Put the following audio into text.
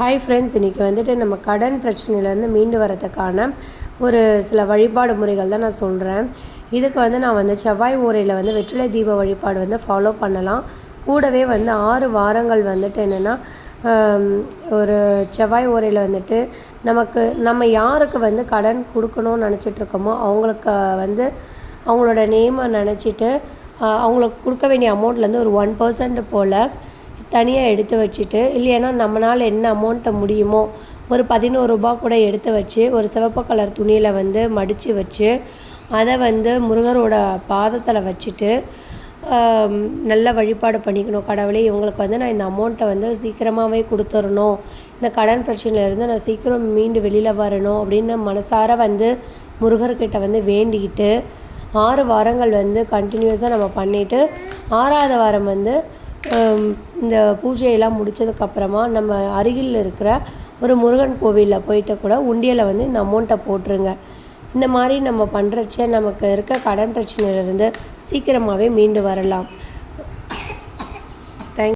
Hi friends இன்றைக்கி வந்துட்டு நம்ம கடன் பிரச்சனையிலேருந்து மீண்டு வரதுக்கான ஒரு சில வழிபாடு முறைகள் தான் நான் சொல்கிறேன் இதுக்கு வந்து நான் வந்து செவ்வாய் ஊரையில் வந்து வெற்றிலை தீப வழிபாடு வந்து ஃபாலோ பண்ணலாம். கூடவே வந்து ஆறு வாரங்கள் வந்துட்டு என்னென்னா ஒரு செவ்வாய் ஊரையில் வந்துட்டு நமக்கு நம்ம யாருக்கு வந்து கடன் கொடுக்கணும்னு நினச்சிட்ருக்கோமோ அவங்களுக்கு வந்து அவங்களோட நேமை நினச்சிட்டு அவங்களுக்கு கொடுக்க வேண்டிய அமௌண்ட்லேருந்து ஒரு ஒன் பர்சன்ட் போல் தனியாக எடுத்து வச்சுட்டு இல்லைன்னா நம்மளால் என்ன அமௌண்ட்டை முடியுமோ ஒரு பதினோரு ரூபா கூட எடுத்து வச்சு ஒரு சிவப்பு கலர் துணியில் வந்து மடித்து வச்சு அதை வந்து முருகரோட பாதத்தில் வச்சுட்டு நல்ல வழிபாடு பண்ணிக்கணும். கடவுளே இவங்களுக்கு வந்து நான் இந்த அமௌண்ட்டை வந்து சீக்கிரமாகவே கொடுத்துடணும் இந்த கடன் பிரச்சனையிலேருந்து நான் சீக்கிரம் மீண்டு வெளியில் வரணும் அப்படின்னு மனசார வந்து முருகர்கிட்ட வந்து வேண்டிக்கிட்டு ஆறு வாரங்கள் வந்து கண்டினியூஸாக நம்ம பண்ணிவிட்டு ஆறாவது வாரம் வந்து இந்த பூஜையெல்லாம் முடிச்சதுக்கப்புறமா நம்ம அருகில் இருக்கிற ஒரு முருகன் கோவிலில் போயிட்டு கூட உண்டியலை வந்து இந்த அமௌண்ட்டை போட்டுருங்க. இந்த மாதிரி நம்ம பண்ணுறச்ச நமக்கு இருக்க கடன் பிரச்சனையிலேருந்து சீக்கிரமாகவே மீண்டு வரலாம்.